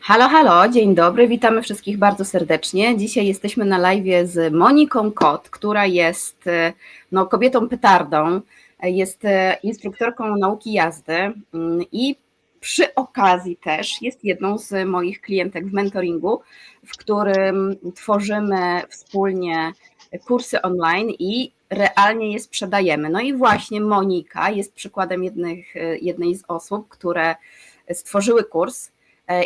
Halo, halo, dzień dobry, witamy wszystkich bardzo serdecznie. Dzisiaj jesteśmy na live z Moniką Kot, która jest e, no, kobietą petardą, e, jest e, instruktorką nauki jazdy mm, i przy okazji też jest jedną z moich klientek w mentoringu, w którym tworzymy wspólnie kursy online i realnie je sprzedajemy. No i właśnie Monika jest przykładem jednych, jednej z osób, które stworzyły kurs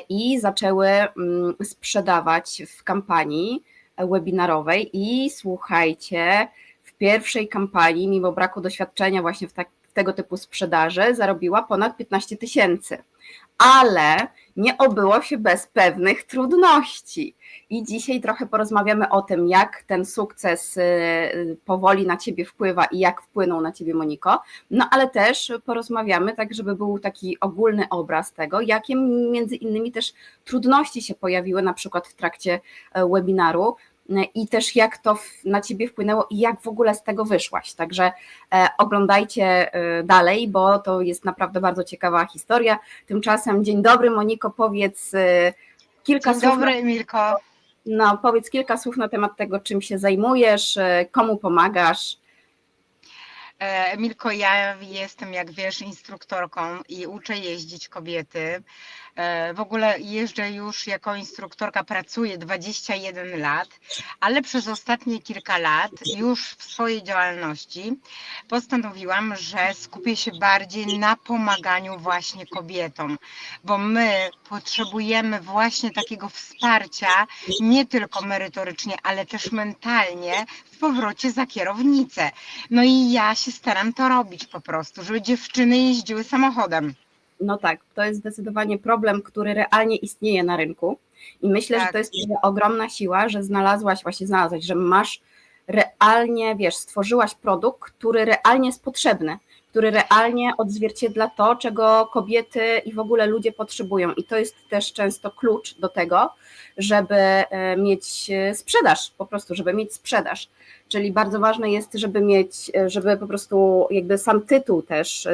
i zaczęły mm, sprzedawać w kampanii webinarowej. I słuchajcie, w pierwszej kampanii, mimo braku doświadczenia właśnie w, tak, w tego typu sprzedaży, zarobiła ponad 15 tysięcy. Ale nie obyło się bez pewnych trudności. I dzisiaj trochę porozmawiamy o tym, jak ten sukces y, powoli na ciebie wpływa i jak wpłynął na ciebie Moniko. No ale też porozmawiamy tak, żeby był taki ogólny obraz tego, jakie między innymi też trudności się pojawiły na przykład w trakcie e, webinaru, i też jak to na ciebie wpłynęło i jak w ogóle z tego wyszłaś. Także e, oglądajcie e, dalej, bo to jest naprawdę bardzo ciekawa historia. Tymczasem dzień dobry Moniko, powiedz e, kilka dzień słów. Dobry Emilko. No, powiedz kilka słów na temat tego, czym się zajmujesz, komu pomagasz. Emilko, ja jestem, jak wiesz, instruktorką i uczę jeździć kobiety. E, w ogóle jeżdżę już jako instruktorka, pracuję 21 lat, ale przez ostatnie kilka lat już w swojej działalności postanowiłam, że skupię się bardziej na pomaganiu właśnie kobietom, bo my potrzebujemy właśnie takiego wsparcia, nie tylko merytorycznie, ale też mentalnie w powrocie za kierownicę. No i ja się staram to robić po prostu, żeby dziewczyny jeździły samochodem. No tak, to jest zdecydowanie problem, który realnie istnieje na rynku. I myślę, tak. że to jest ogromna siła, że znalazłaś, właśnie znalazłaś, że masz realnie, wiesz, stworzyłaś produkt, który realnie jest potrzebny, który realnie odzwierciedla to, czego kobiety i w ogóle ludzie potrzebują. I to jest też często klucz do tego, żeby e, mieć e, sprzedaż, po prostu, żeby mieć sprzedaż. Czyli bardzo ważne jest, żeby mieć, e, żeby po prostu jakby sam tytuł też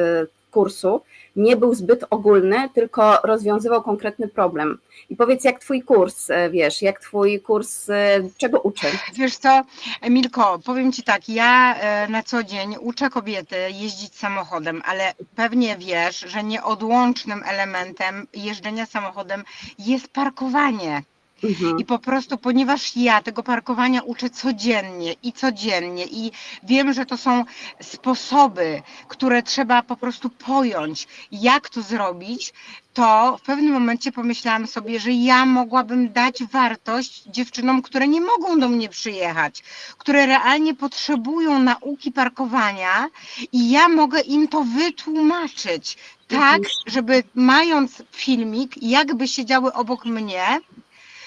kursu nie był zbyt ogólny, tylko rozwiązywał konkretny problem. I powiedz, jak twój kurs, e, wiesz, jak twój kurs, e, czego uczy? Wiesz co, Emilko, powiem ci tak, ja e, na co dzień uczę kobiety jeździć samochodem, ale pewnie wiesz, że nieodłącznym elementem jeżdżenia samochodem jest parkowanie. Mhm. I po prostu, ponieważ ja tego parkowania uczę codziennie i codziennie i wiem, że to są sposoby, które trzeba po prostu pojąć, jak to zrobić, to w pewnym momencie pomyślałam sobie, że ja mogłabym dać wartość dziewczynom, które nie mogą do mnie przyjechać, które realnie potrzebują nauki parkowania i ja mogę im to wytłumaczyć. Tak, mhm. żeby mając filmik, jakby siedziały obok mnie,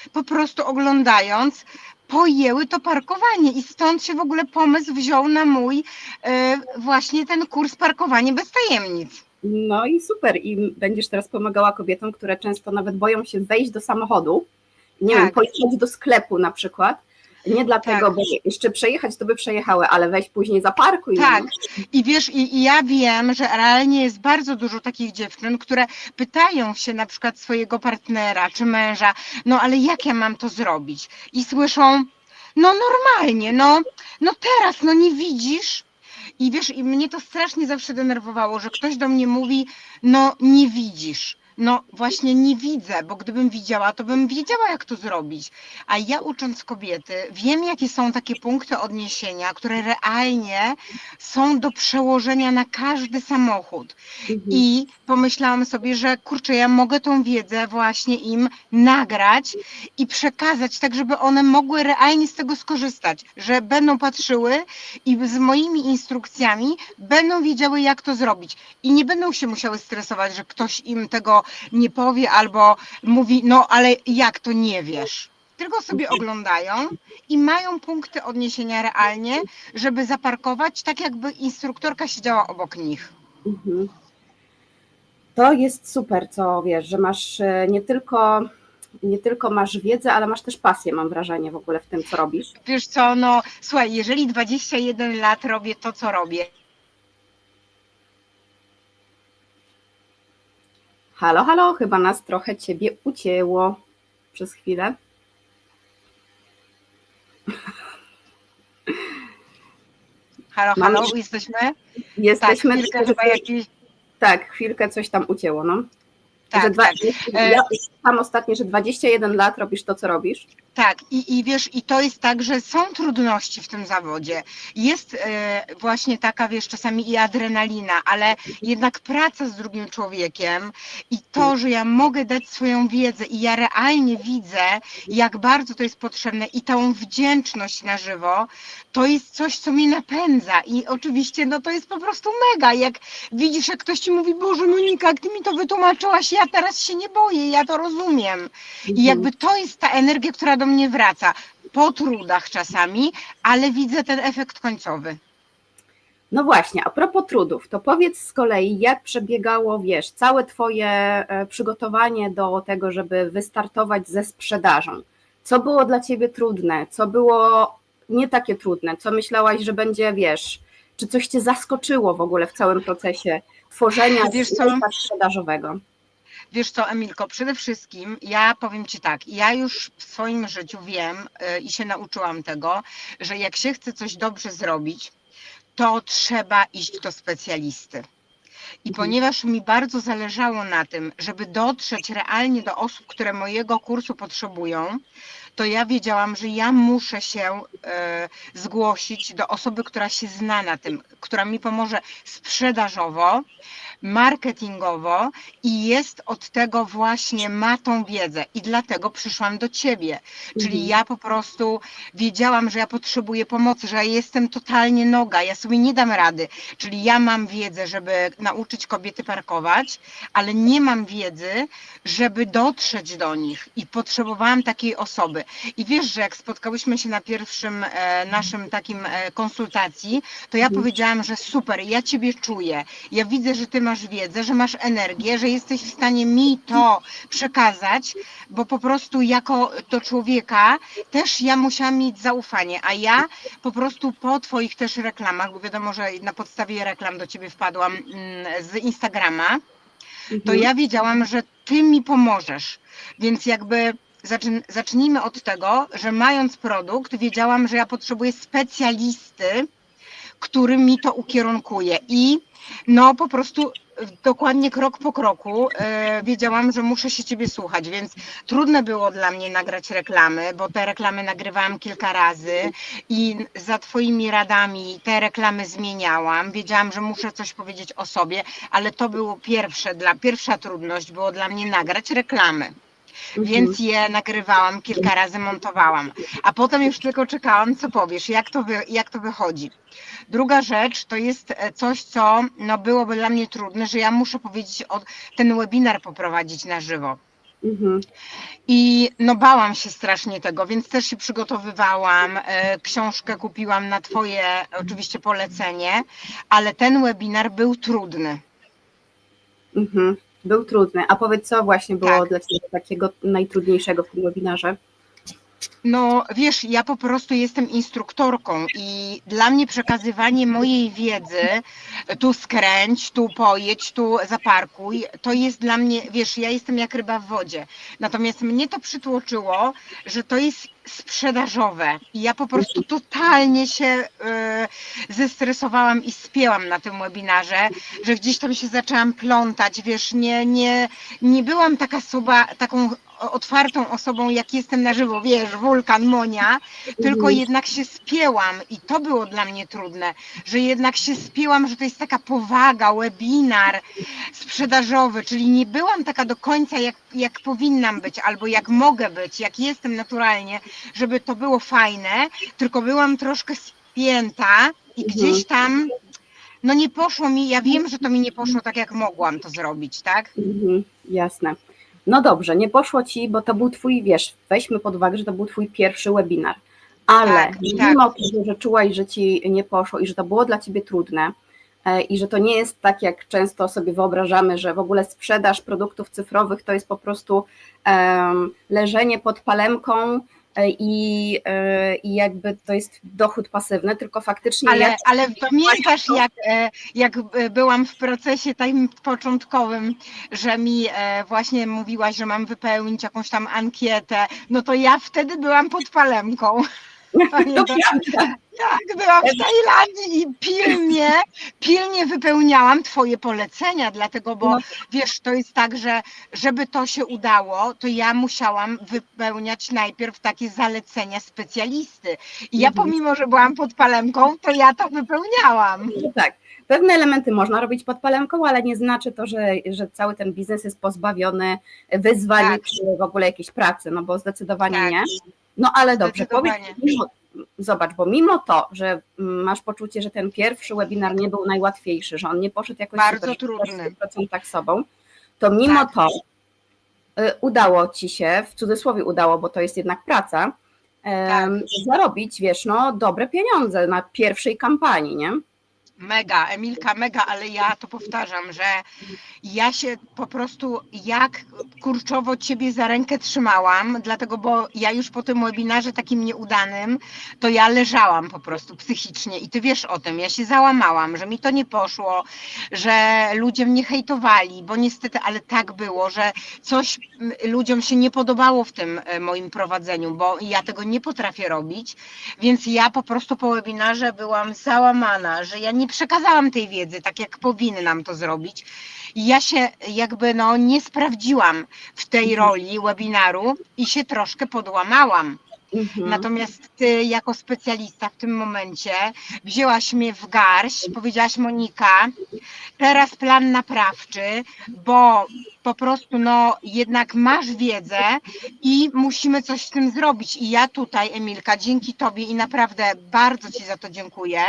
po prostu oglądając, pojęły to parkowanie i stąd się w ogóle pomysł wziął na mój e, właśnie ten kurs parkowanie bez tajemnic. No i super. I będziesz teraz pomagała kobietom, które często nawet boją się wejść do samochodu, nie tak. wiem, pojechać do sklepu na przykład, nie dlatego, tak. bo jeszcze przejechać to by przejechały, ale weź później zaparkuj. No tak. I wiesz, i, i ja wiem, że realnie jest bardzo dużo takich dziewczyn, które pytają się na przykład swojego partnera czy męża, no ale jak ja mam to zrobić? I słyszą, no normalnie, no, no teraz, no nie widzisz? I wiesz, i mnie to strasznie zawsze denerwowało, że ktoś do mnie mówi, no nie widzisz. No właśnie nie widzę, bo gdybym widziała, to bym wiedziała, jak to zrobić. A ja ucząc kobiety, wiem, jakie są takie punkty odniesienia, które realnie są do przełożenia na każdy samochód. Mhm. I pomyślałam sobie, że kurczę, ja mogę tą wiedzę właśnie im nagrać i przekazać, tak żeby one mogły realnie z tego skorzystać, że będą patrzyły i z moimi instrukcjami będą wiedziały, jak to zrobić. I nie będą się musiały stresować, że ktoś im tego nie powie albo mówi, no ale jak to nie wiesz? Tylko sobie oglądają i mają punkty odniesienia realnie, żeby zaparkować, tak jakby instruktorka siedziała obok nich. Mhm. To jest super, co wiesz, że masz e, nie tylko nie tylko masz wiedzę, ale masz też pasję, mam wrażenie w ogóle w tym, co robisz. Wiesz co, no słuchaj, jeżeli 21 lat robię to, co robię, Halo, halo, chyba nas trochę ciebie ucięło przez chwilę. Halo, Mamy halo, już- jesteśmy? Tak, Jesteśmy. chwilkę że chyba coś- jakiś... Tak, chwilkę coś tam ucięło, no. Tak, dwa, tak. Ja tam ostatnio, że 21 lat robisz to, co robisz. Tak, i, i wiesz, i to jest tak, że są trudności w tym zawodzie. Jest e, właśnie taka, wiesz, czasami i adrenalina, ale jednak praca z drugim człowiekiem i to, że ja mogę dać swoją wiedzę i ja realnie widzę, jak bardzo to jest potrzebne i tą wdzięczność na żywo, to jest coś, co mnie napędza i oczywiście, no to jest po prostu mega, jak widzisz, jak ktoś ci mówi, Boże Monika, jak ty mi to wytłumaczyłaś, ja teraz się nie boję, ja to rozumiem. I jakby to jest ta energia, która do mnie wraca. Po trudach czasami, ale widzę ten efekt końcowy. No właśnie, a propos trudów, to powiedz z kolei, jak przebiegało, wiesz, całe Twoje e, przygotowanie do tego, żeby wystartować ze sprzedażą. Co było dla Ciebie trudne? Co było nie takie trudne? Co myślałaś, że będzie, wiesz, czy coś Cię zaskoczyło w ogóle w całym procesie tworzenia Wiesz sprzedażowego? Wiesz co, Emilko, przede wszystkim ja powiem Ci tak, ja już w swoim życiu wiem y, i się nauczyłam tego, że jak się chce coś dobrze zrobić, to trzeba iść do specjalisty. I Mhm. ponieważ mi bardzo zależało na tym, żeby dotrzeć realnie do osób, które mojego kursu potrzebują, to ja wiedziałam, że ja muszę się e, zgłosić do osoby, która się zna na tym, która mi pomoże sprzedażowo, marketingowo i jest od tego właśnie, ma tą wiedzę. I dlatego przyszłam do ciebie. Czyli Mhm. ja po prostu wiedziałam, że ja potrzebuję pomocy, że ja jestem totalnie noga, ja sobie nie dam rady. Czyli ja mam wiedzę, żeby nauczyć kobiety parkować, ale nie mam wiedzy, żeby dotrzeć do nich i potrzebowałam takiej osoby. I wiesz, że jak spotkałyśmy się na pierwszym e, naszym takim e, konsultacji, to ja Mhm. powiedziałam, że super, ja ciebie czuję, ja widzę, że ty masz wiedzę, że masz energię, że jesteś w stanie mi to przekazać, bo po prostu jako do człowieka też ja musiałam mieć zaufanie, a ja po prostu po twoich też reklamach, bo wiadomo, że na podstawie reklam do ciebie wpadłam mm, z Instagrama, to Mhm. ja wiedziałam, że ty mi pomożesz. Więc jakby zacznijmy od tego, że mając produkt, wiedziałam, że ja potrzebuję specjalisty, który mi to ukierunkuje. I no po prostu dokładnie krok po kroku e, wiedziałam, że muszę się ciebie słuchać, więc trudne było dla mnie nagrać reklamy, bo te reklamy nagrywałam kilka razy i za twoimi radami te reklamy zmieniałam. Wiedziałam, że muszę coś powiedzieć o sobie, ale to było pierwsze, dla, pierwsza trudność było dla mnie nagrać reklamy. Mhm. Więc je nagrywałam, kilka razy montowałam, a potem już tylko czekałam, co powiesz, jak to, wy, jak to wychodzi. Druga rzecz to jest e, coś, co no, byłoby dla mnie trudne, że ja muszę powiedzieć, o, ten webinar poprowadzić na żywo. Mhm. I no bałam się strasznie tego, więc też się przygotowywałam, e, książkę kupiłam na Twoje oczywiście polecenie, ale ten webinar był trudny. Mhm. Był trudny. A powiedz, co właśnie było Tak. dla Ciebie takiego najtrudniejszego w tym webinarze? No wiesz, ja po prostu jestem instruktorką i dla mnie przekazywanie mojej wiedzy, tu skręć, tu pojedź, tu zaparkuj, to jest dla mnie, wiesz, ja jestem jak ryba w wodzie. Natomiast mnie to przytłoczyło, że to jest sprzedażowe ja po prostu totalnie się y, zestresowałam i spięłam na tym webinarze, że gdzieś tam się zaczęłam plątać, wiesz, nie, nie, nie byłam taka osoba, taką otwartą osobą, jak jestem na żywo, wiesz, wulkan, Monia, tylko Mhm. jednak się spięłam i to było dla mnie trudne, że jednak się spięłam, że to jest taka powaga, webinar sprzedażowy, czyli nie byłam taka do końca, jak, jak powinnam być, albo jak mogę być, jak jestem naturalnie, żeby to było fajne, tylko byłam troszkę spięta i Mhm. gdzieś tam, no nie poszło mi, ja wiem, że to mi nie poszło tak, jak mogłam to zrobić, tak? Mhm, jasne. No dobrze, nie poszło ci, bo to był twój, wiesz, weźmy pod uwagę, że to był twój pierwszy webinar, ale Tak, mimo tego, że czułaś, że ci nie poszło i że to było dla ciebie trudne e, i że to nie jest tak, jak często sobie wyobrażamy, że w ogóle sprzedaż produktów cyfrowych to jest po prostu em, leżenie pod palemką i, e, i jakby to jest dochód pasywny, tylko faktycznie Ale, jak ale pamiętasz, jak, e, jak e, byłam w procesie takim początkowym, że mi e, właśnie mówiłaś, że mam wypełnić jakąś tam ankietę, no to ja wtedy byłam pod palemką. Pamiętam. prawda. Tak, byłam w Tajlandii i pilnie, pilnie wypełniałam Twoje polecenia, dlatego, bo No. wiesz, to jest tak, że żeby to się udało, to ja musiałam wypełniać najpierw takie zalecenia specjalisty. I ja Mhm. pomimo, że byłam pod palemką, to ja to wypełniałam. No tak. Pewne elementy można robić pod palemką, ale nie znaczy to, że, że cały ten biznes jest pozbawiony wyzwań Tak. czy w ogóle jakiejś pracy, no bo zdecydowanie Tak. nie. No ale dobrze, powiedz, zobacz, bo mimo to, że mm, masz poczucie, że ten pierwszy webinar nie był najłatwiejszy, że on nie poszedł jakoś Bardzo trudny. 100% sobą, to mimo Tak. to y, udało ci się, w cudzysłowie udało, bo to jest jednak praca, em, zarobić, wiesz, no dobre pieniądze na pierwszej kampanii, nie? Mega, Emilka, mega, ale ja to powtarzam, że ja się po prostu jak kurczowo ciebie za rękę trzymałam, dlatego, bo ja już po tym webinarze takim nieudanym, to ja leżałam po prostu psychicznie i ty wiesz o tym, ja się załamałam, że mi to nie poszło, że ludzie mnie hejtowali, bo niestety, ale tak było, że coś ludziom się nie podobało w tym e, moim prowadzeniu, bo ja tego nie potrafię robić, więc ja po prostu po webinarze byłam załamana, że ja nie przekazałam tej wiedzy tak, jak powinnam to zrobić. I ja się jakby no nie sprawdziłam w tej Mhm. roli webinaru i się troszkę podłamałam. Mhm. Natomiast ty jako specjalista w tym momencie wzięłaś mnie w garść, powiedziałaś Monika, teraz plan naprawczy, bo po prostu no jednak masz wiedzę i musimy coś z tym zrobić. I ja tutaj, Emilka, dzięki tobie i naprawdę bardzo ci za to dziękuję.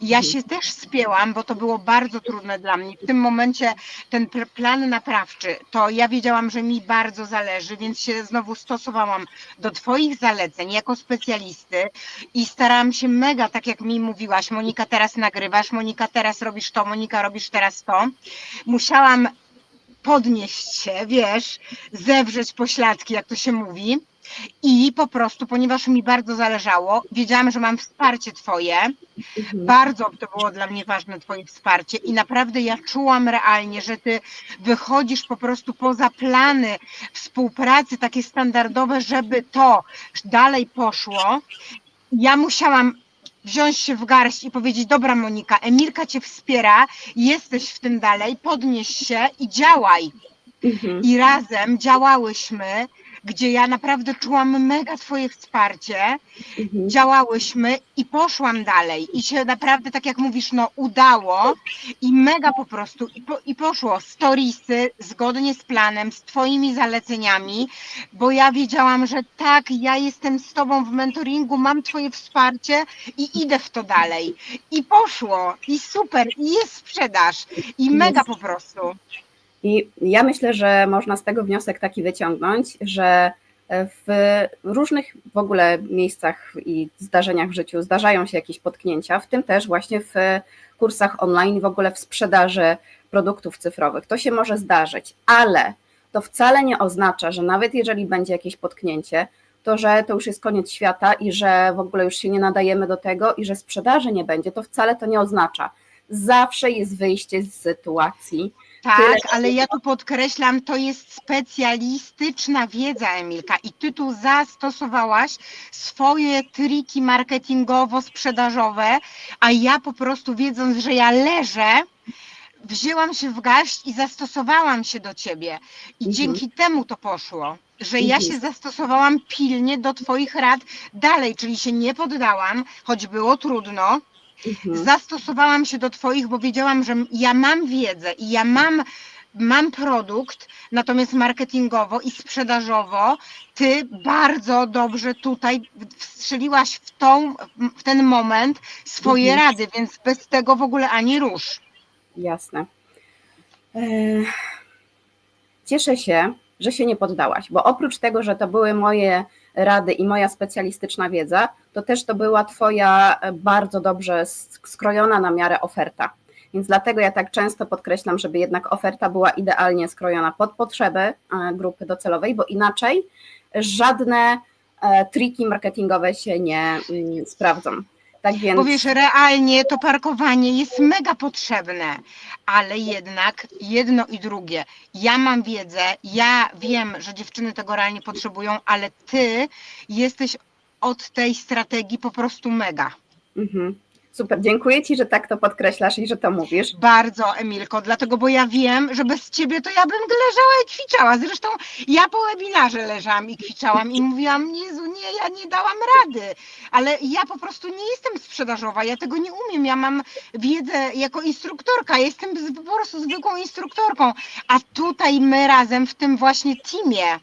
Ja się też spięłam, bo to było bardzo trudne dla mnie. W tym momencie ten pl- plan naprawczy, to ja wiedziałam, że mi bardzo zależy, więc się znowu stosowałam do Twoich zaleceń jako specjalisty i starałam się mega, tak jak mi mówiłaś, Monika teraz nagrywasz, Monika teraz robisz to, Monika robisz teraz to. Musiałam podnieść się, wiesz, zewrzeć pośladki, jak to się mówi. I po prostu, ponieważ mi bardzo zależało, wiedziałam, że mam wsparcie Twoje, Mhm. bardzo to było dla mnie ważne Twoje wsparcie i naprawdę ja czułam realnie, że Ty wychodzisz po prostu poza plany współpracy takie standardowe, żeby to dalej poszło. Ja musiałam wziąć się w garść i powiedzieć, dobra Monika, Emilka Cię wspiera, jesteś w tym dalej, podnieś się i działaj. Mhm. I razem działałyśmy, gdzie ja naprawdę czułam mega Twoje wsparcie. Mhm. działałyśmy i poszłam dalej. I się naprawdę, tak jak mówisz, no udało. I mega po prostu. I, po, i poszło. Storiesy zgodnie z planem, z twoimi zaleceniami, bo ja wiedziałam, że tak, ja jestem z tobą w mentoringu, mam twoje wsparcie i idę w to dalej. I poszło. I super. I jest sprzedaż. I mega po prostu. I ja myślę, że można z tego wniosek taki wyciągnąć, że w różnych w ogóle miejscach i zdarzeniach w życiu zdarzają się jakieś potknięcia, w tym też właśnie w kursach online, w ogóle w sprzedaży produktów cyfrowych. To się może zdarzyć, ale to wcale nie oznacza, że nawet jeżeli będzie jakieś potknięcie, to że to już jest koniec świata i że w ogóle już się nie nadajemy do tego i że sprzedaży nie będzie, to wcale to nie oznacza. Zawsze jest wyjście z sytuacji. Tak, ale ja tu podkreślam, to jest specjalistyczna wiedza, Emilka, i ty tu zastosowałaś swoje triki marketingowo-sprzedażowe, a ja po prostu wiedząc, że ja leżę, wzięłam się w garść i zastosowałam się do ciebie. I Mhm. dzięki temu to poszło, że ja Mhm. się zastosowałam pilnie do Twoich rad dalej, czyli się nie poddałam, choć było trudno, Mhm. zastosowałam się do Twoich, bo wiedziałam, że ja mam wiedzę i ja mam, mam produkt, natomiast marketingowo i sprzedażowo Ty bardzo dobrze tutaj wstrzeliłaś w, tą, w ten moment swoje Mhm. rady, więc bez tego w ogóle ani rusz. Jasne. E, Cieszę się, że się nie poddałaś, bo oprócz tego, że to były moje rady i moja specjalistyczna wiedza, to też to była Twoja e, bardzo dobrze sk- skrojona na miarę oferta. Więc dlatego ja tak często podkreślam, żeby jednak oferta była idealnie skrojona pod potrzeby e, grupy docelowej, bo inaczej żadne, e, triki marketingowe się nie mm, sprawdzą. Tak więc Bo wiesz, realnie to parkowanie jest mega potrzebne, ale jednak jedno i drugie. Ja mam wiedzę, ja wiem, że dziewczyny tego realnie potrzebują, ale ty jesteś od tej strategii po prostu mega. mhm. Super, dziękuję Ci, że tak to podkreślasz i że to mówisz. Bardzo, Emilko, dlatego, bo ja wiem, że bez ciebie to ja bym leżała i kwiczała. Zresztą ja po webinarze leżałam i kwiczałam i mówiłam, Jezu, nie, ja nie dałam rady. Ale ja po prostu nie jestem sprzedażowa, ja tego nie umiem. Ja mam wiedzę jako instruktorka, jestem po prostu zwykłą instruktorką. A tutaj my razem w tym właśnie teamie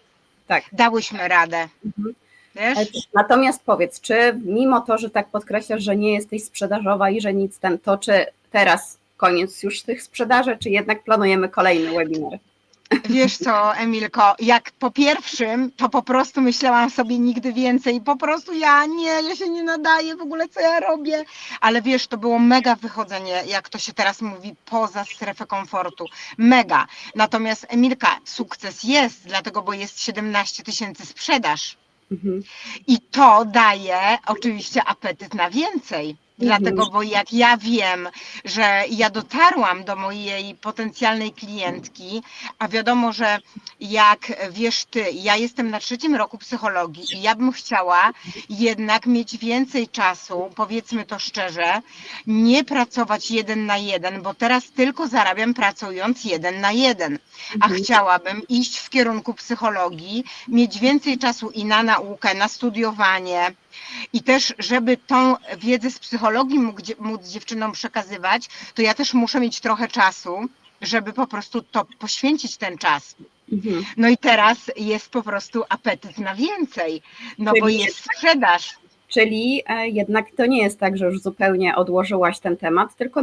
Tak. dałyśmy radę. Mhm. Wiesz? Natomiast powiedz, czy mimo to, że tak podkreślasz, że nie jesteś sprzedażowa i że nic ten, to czy teraz koniec już tych sprzedaży, czy jednak planujemy kolejny webinar? Wiesz co, Emilko, jak po pierwszym, to po prostu myślałam sobie nigdy więcej. Po prostu ja nie, ja się nie nadaję w ogóle, co ja robię. Ale wiesz, to było mega wychodzenie, jak to się teraz mówi, poza strefę komfortu. Mega. Natomiast Emilka, sukces jest, dlatego, bo jest 17 tysięcy sprzedaż. Mhm. I to daje oczywiście apetyt na więcej. Mhm. Dlatego, bo jak ja wiem, że ja dotarłam do mojej potencjalnej klientki, a wiadomo, że jak wiesz ty, ja jestem na trzecim roku psychologii i ja bym chciała jednak mieć więcej czasu, powiedzmy to szczerze, nie pracować jeden na jeden, bo teraz tylko zarabiam pracując jeden na jeden, a Mhm. chciałabym iść w kierunku psychologii, mieć więcej czasu i na naukę, na studiowanie, i też, żeby tą wiedzę z psychologii móc dziewczynom przekazywać, to ja też muszę mieć trochę czasu, żeby po prostu to poświęcić ten czas. Mhm. No i teraz jest po prostu apetyt na więcej, no bo Czyli jest sprzedaż. Czyli e, jednak to nie jest tak, że już zupełnie odłożyłaś ten temat, tylko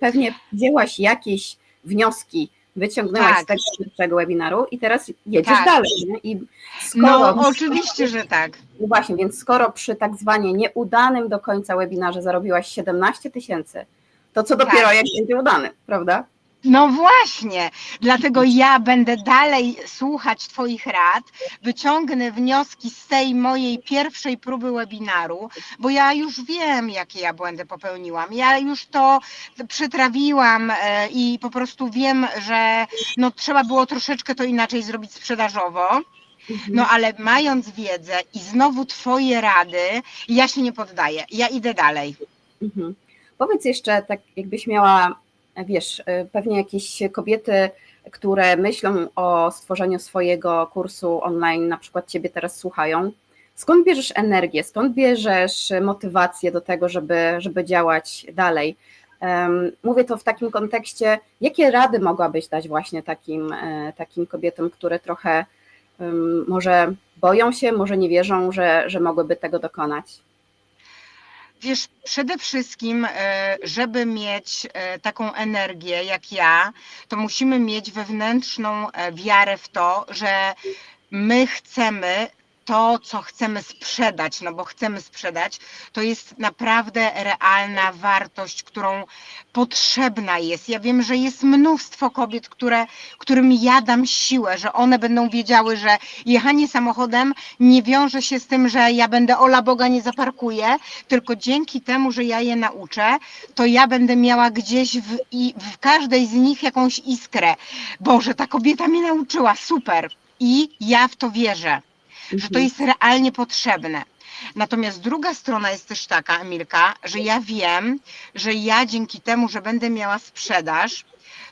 pewnie wzięłaś jakieś wnioski, wyciągnęłaś Tak. z tego pierwszego webinaru i teraz jedziesz Tak. dalej. Nie? I skoro, No oczywiście, że tak. No właśnie, więc skoro przy tak zwanie nieudanym do końca webinarze zarobiłaś 17 tysięcy, to co dopiero Tak. jak będzie udany, prawda? No właśnie, dlatego ja będę dalej słuchać Twoich rad, wyciągnę wnioski z tej mojej pierwszej próby webinaru, bo ja już wiem, jakie ja błędy popełniłam. Ja już to przetrawiłam e, i po prostu wiem, że no, trzeba było troszeczkę to inaczej zrobić sprzedażowo. No ale mając wiedzę i znowu Twoje rady, ja się nie poddaję, ja idę dalej. Mhm. Powiedz jeszcze, tak jakbyś miała, wiesz, e, pewnie jakieś kobiety, które myślą o stworzeniu swojego kursu online, na przykład Ciebie teraz słuchają. Skąd bierzesz energię, skąd bierzesz motywację do tego, żeby, żeby działać dalej? Mówię to w takim kontekście, jakie rady mogłabyś dać właśnie takim, e, takim kobietom, które trochę może boją się, może nie wierzą, że, że mogłyby tego dokonać? Wiesz, przede wszystkim, e, żeby mieć e, taką energię jak ja, to musimy mieć wewnętrzną e, wiarę w to, że my chcemy to, co chcemy sprzedać, no bo chcemy sprzedać, to jest naprawdę realna wartość, którą potrzebna jest. Ja wiem, że jest mnóstwo kobiet, które, którym ja dam siłę, że one będą wiedziały, że jechanie samochodem nie wiąże się z tym, że ja będę ola Boga nie zaparkuję, tylko dzięki temu, że ja je nauczę, to ja będę miała gdzieś w, i w każdej z nich jakąś iskrę. Boże, ta kobieta mnie nauczyła, super. I ja w to wierzę, że to Mhm. jest realnie potrzebne. Natomiast druga strona jest też taka, Emilka, że ja wiem, że ja dzięki temu, że będę miała sprzedaż,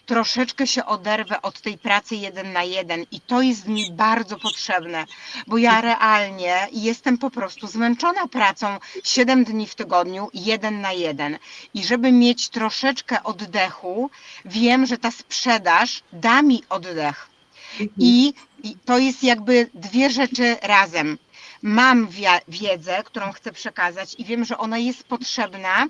troszeczkę się oderwę od tej pracy jeden na jeden i to jest mi bardzo potrzebne, bo ja realnie jestem po prostu zmęczona pracą 7 dni w tygodniu, jeden na jeden. I żeby mieć troszeczkę oddechu, wiem, że ta sprzedaż da mi oddech. Mhm. I, I to jest jakby dwie rzeczy razem. Mam wiedzę, którą chcę przekazać i wiem, że ona jest potrzebna,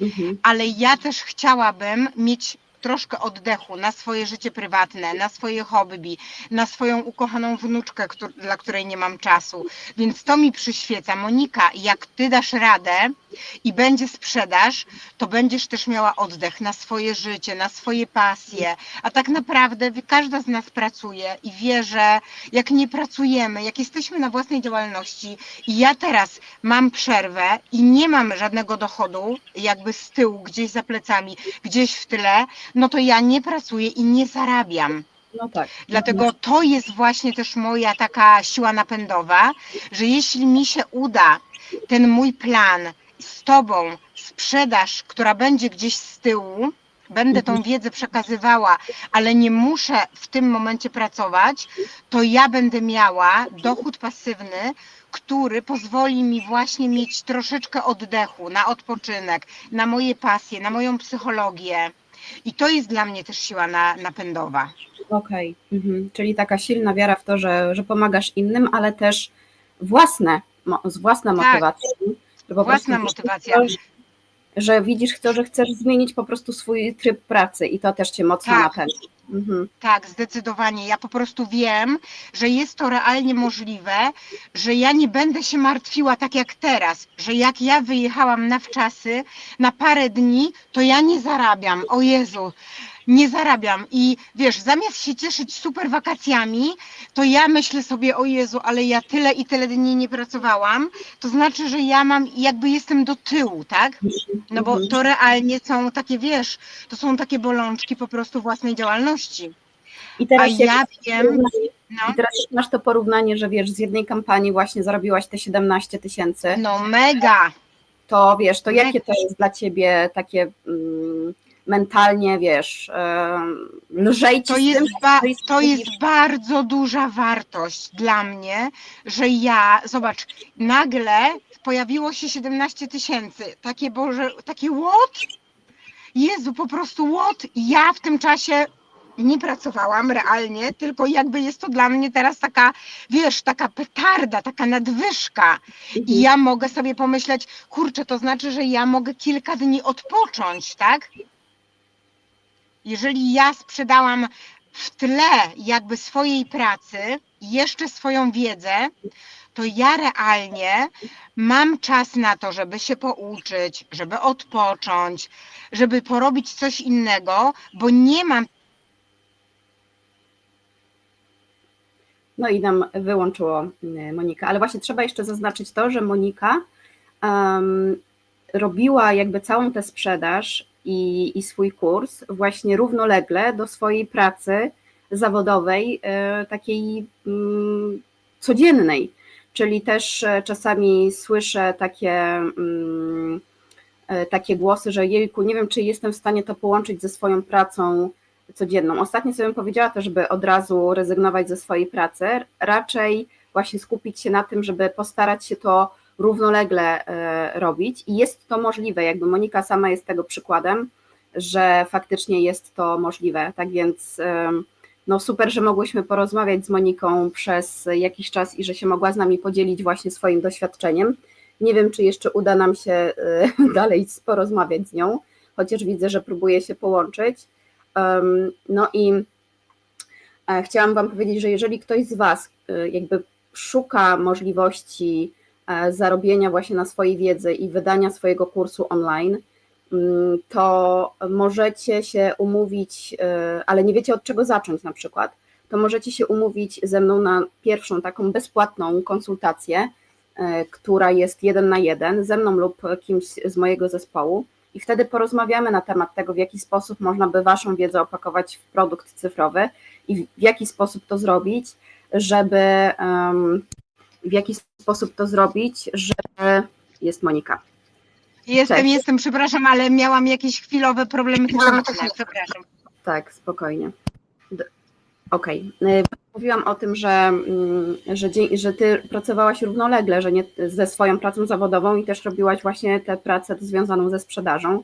Mhm. ale ja też chciałabym mieć troszkę oddechu na swoje życie prywatne, na swoje hobby, na swoją ukochaną wnuczkę, dla której nie mam czasu. Więc to mi przyświeca. Monika, jak ty dasz radę, i będzie sprzedaż, to będziesz też miała oddech na swoje życie, na swoje pasje. A tak naprawdę każda z nas pracuje i wie, że jak nie pracujemy, jak jesteśmy na własnej działalności i ja teraz mam przerwę i nie mam żadnego dochodu, jakby z tyłu, gdzieś za plecami, gdzieś w tyle, no to ja nie pracuję i nie zarabiam. No tak. Dlatego to jest właśnie też moja taka siła napędowa, że jeśli mi się uda ten mój plan z Tobą, sprzedaż, która będzie gdzieś z tyłu, będę tą wiedzę przekazywała, ale nie muszę w tym momencie pracować, to ja będę miała dochód pasywny, który pozwoli mi właśnie mieć troszeczkę oddechu na odpoczynek, na moje pasje, na moją psychologię. I to jest dla mnie też siła na, napędowa. Okej, mhm. czyli taka silna wiara w to, że, że pomagasz innym, ale też własne, z własna Tak. motywacja. Że po Własna motywacja. Że widzisz to, że chcesz zmienić po prostu swój tryb pracy i to też cię mocno Tak. napędza. Mhm. Tak, zdecydowanie. Ja po prostu wiem, że jest to realnie możliwe, że ja nie będę się martwiła tak jak teraz, że jak ja wyjechałam na wczasy na parę dni, to ja nie zarabiam. O Jezu, nie zarabiam. I wiesz, zamiast się cieszyć super wakacjami, to ja myślę sobie, o Jezu, ale ja tyle i tyle dni nie pracowałam, to znaczy, że ja mam, jakby jestem do tyłu, tak? No bo to realnie są takie, wiesz, to są takie bolączki po prostu własnej działalności. I A teraz jak ja wiem, no, I teraz masz to porównanie, że wiesz, z jednej kampanii właśnie zarobiłaś te 17 tysięcy, no mega. to wiesz, to Nie. jakie to jest dla ciebie takie mm, mentalnie, wiesz, lżej ci To jest, tym, to jest- bardzo duża wartość dla mnie, że ja, zobacz, nagle pojawiło się 17 tysięcy. Takie Boże, takie what? Jezu, po prostu what? Ja w tym czasie nie pracowałam realnie, tylko jakby jest to dla mnie teraz taka, wiesz, taka petarda, taka nadwyżka. I ja mogę sobie pomyśleć, kurczę, to znaczy, że ja mogę kilka dni odpocząć, tak? Jeżeli ja sprzedałam w tle jakby swojej pracy, jeszcze swoją wiedzę, to ja realnie mam czas na to, żeby się pouczyć, żeby odpocząć, żeby porobić coś innego, bo nie mam No i nam wyłączyło y, Monika, ale właśnie trzeba jeszcze zaznaczyć to, że Monika em, robiła jakby całą tę sprzedaż i, i swój kurs właśnie równolegle do swojej pracy zawodowej, e, takiej mm, codziennej. Czyli też e, czasami słyszę takie, mm, e, takie głosy, że jejku, nie wiem, czy jestem w stanie to połączyć ze swoją pracą codzienną. Ostatnio sobie powiedziała też, żeby od razu rezygnować ze swojej pracy, raczej właśnie skupić się na tym, żeby postarać się to równolegle e, robić i jest to możliwe, jakby Monika sama jest tego przykładem, że faktycznie jest to możliwe, tak więc em, no super, że mogłyśmy porozmawiać z Moniką przez jakiś czas i że się mogła z nami podzielić właśnie swoim doświadczeniem. Nie wiem, czy jeszcze uda nam się e, dalej porozmawiać z nią, chociaż widzę, że próbuje się połączyć. No i e, chciałam Wam powiedzieć, że jeżeli ktoś z Was e, jakby szuka możliwości e, zarobienia właśnie na swojej wiedzy i wydania swojego kursu online, mm, to możecie się umówić, e, ale nie wiecie od czego zacząć na przykład, to możecie się umówić ze mną na pierwszą taką bezpłatną konsultację, e, która jest jeden na jeden ze mną lub kimś z mojego zespołu i wtedy porozmawiamy na temat tego, w jaki sposób można by Waszą wiedzę opakować w produkt cyfrowy i w- jaki sposób to zrobić, żeby w jaki sposób to zrobić, że jest Monika. Jestem, Cześć. jestem, przepraszam, ale miałam jakieś chwilowe problemy techniczne, przepraszam. Tak, spokojnie. Okej. Y, Mówiłam o tym, że, mm, że, że ty pracowałaś równolegle, że nie ze swoją pracą zawodową i też robiłaś właśnie tę pracę związaną ze sprzedażą.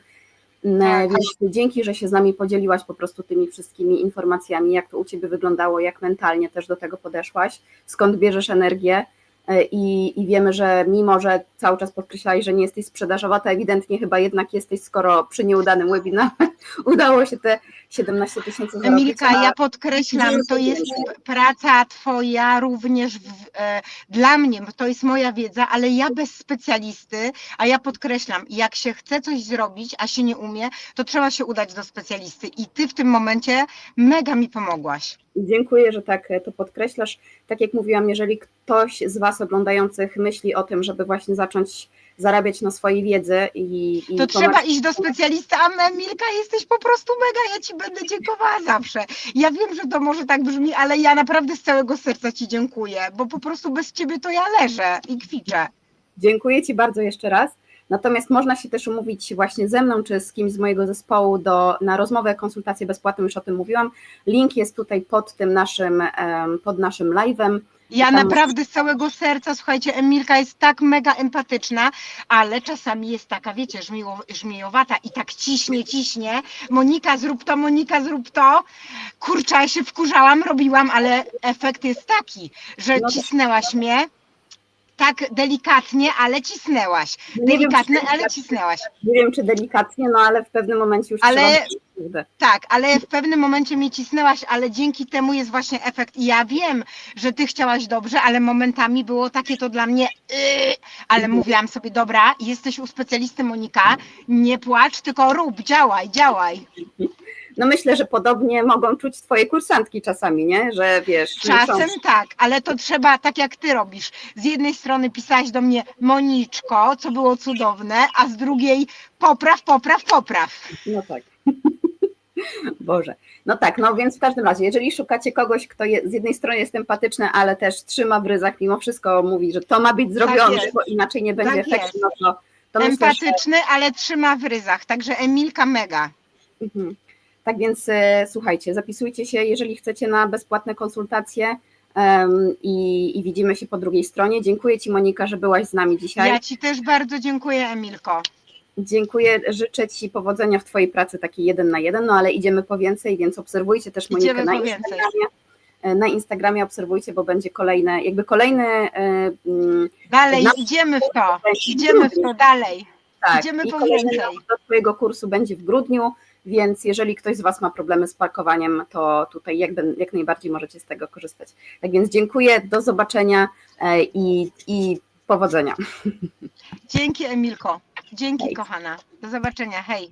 Y, Tak. Więc dzięki, że się z nami podzieliłaś po prostu tymi wszystkimi informacjami, jak to u ciebie wyglądało, jak mentalnie też do tego podeszłaś, skąd bierzesz energię. Y, I, I wiemy, że mimo, że cały czas podkreślałeś, że nie jesteś sprzedażowa, to ewidentnie chyba jednak jesteś, skoro przy nieudanym webinarze udało się te 17 tysięcy zarobić. Emilka, a- ja podkreślam, to jest praca Twoja również w, e, dla mnie, bo to jest moja wiedza, ale ja bez specjalisty, a ja podkreślam, jak się chce coś zrobić, a się nie umie, to trzeba się udać do specjalisty. I Ty w tym momencie mega mi pomogłaś. Dziękuję, że tak to podkreślasz. Tak jak mówiłam, jeżeli ktoś z Was oglądających myśli o tym, żeby właśnie zacząć zarabiać na swojej wiedzy i, i To trzeba iść do specjalisty, a Emilka jesteś po prostu mega, ja Ci będę dziękowała zawsze. Ja wiem, że to może tak brzmi, ale ja naprawdę z całego serca Ci dziękuję, bo po prostu bez Ciebie to ja leżę i kwiczę. Dziękuję Ci bardzo jeszcze raz. Natomiast można się też umówić właśnie ze mną czy z kimś z mojego zespołu do, na rozmowę, konsultację bezpłatną, już o tym mówiłam. Link jest tutaj pod tym naszym, pod naszym live'em. Ja naprawdę z całego serca, słuchajcie, Emilka jest tak mega empatyczna, ale czasami jest taka, wiecie, żmijo, żmijowata i tak ciśnie, ciśnie. Monika zrób to, Monika zrób to. Kurczę, ja się wkurzałam, robiłam, ale efekt jest taki, że No cisnęłaś mnie tak delikatnie, ale cisnęłaś. Nie wiem, Delikatne, czy ale delikatnie- cisnęłaś. Nie wiem, czy delikatnie, no ale w pewnym momencie już Ale- trzeba... Tak, ale w pewnym momencie mnie cisnęłaś, ale dzięki temu jest właśnie efekt. I ja wiem, że ty chciałaś dobrze, ale momentami było takie to dla mnie, yy, ale mówiłam sobie, dobra, jesteś u specjalisty Monika, nie płacz, tylko rób, działaj, działaj. No myślę, że podobnie mogą czuć Twoje kursantki czasami, nie? Że wiesz... Czasem tak, ale to trzeba tak jak ty robisz. Z jednej strony pisałaś do mnie Moniczko, co było cudowne, a z drugiej popraw, popraw, popraw. No tak. Boże. No tak, no więc w każdym razie, jeżeli szukacie kogoś, kto je, z jednej strony jest empatyczny, ale też trzyma w ryzach, mimo wszystko mówi, że to ma być zrobione, jest. bo inaczej nie będzie Tak efektu, no to, to myślę, że... Empatyczny, ale trzyma w ryzach. Także Emilka mega. Mhm. Tak więc e, słuchajcie, zapisujcie się, jeżeli chcecie na bezpłatne konsultacje i, i widzimy się po drugiej stronie. Dziękuję Ci Monika, że byłaś z nami dzisiaj. Ja Ci też bardzo dziękuję, Emilko. Dziękuję, życzę Ci powodzenia w Twojej pracy takiej jeden na jeden, no ale idziemy po więcej, więc obserwujcie też Monikę Idziemy na więcej. Instagramie. E, Na Instagramie obserwujcie, bo będzie kolejne, jakby kolejny e, mm, Dalej, Na- idziemy w to. Idziemy w to dalej. tak, Idziemy i po więcej. do Twojego kursu będzie w grudniu, więc jeżeli ktoś z Was ma problemy z parkowaniem, to tutaj jak, jak najbardziej możecie z tego korzystać. Tak więc dziękuję, do zobaczenia e, i, i powodzenia. Dzięki, Emilko. Dzięki, Hej. kochana. Do zobaczenia. Hej.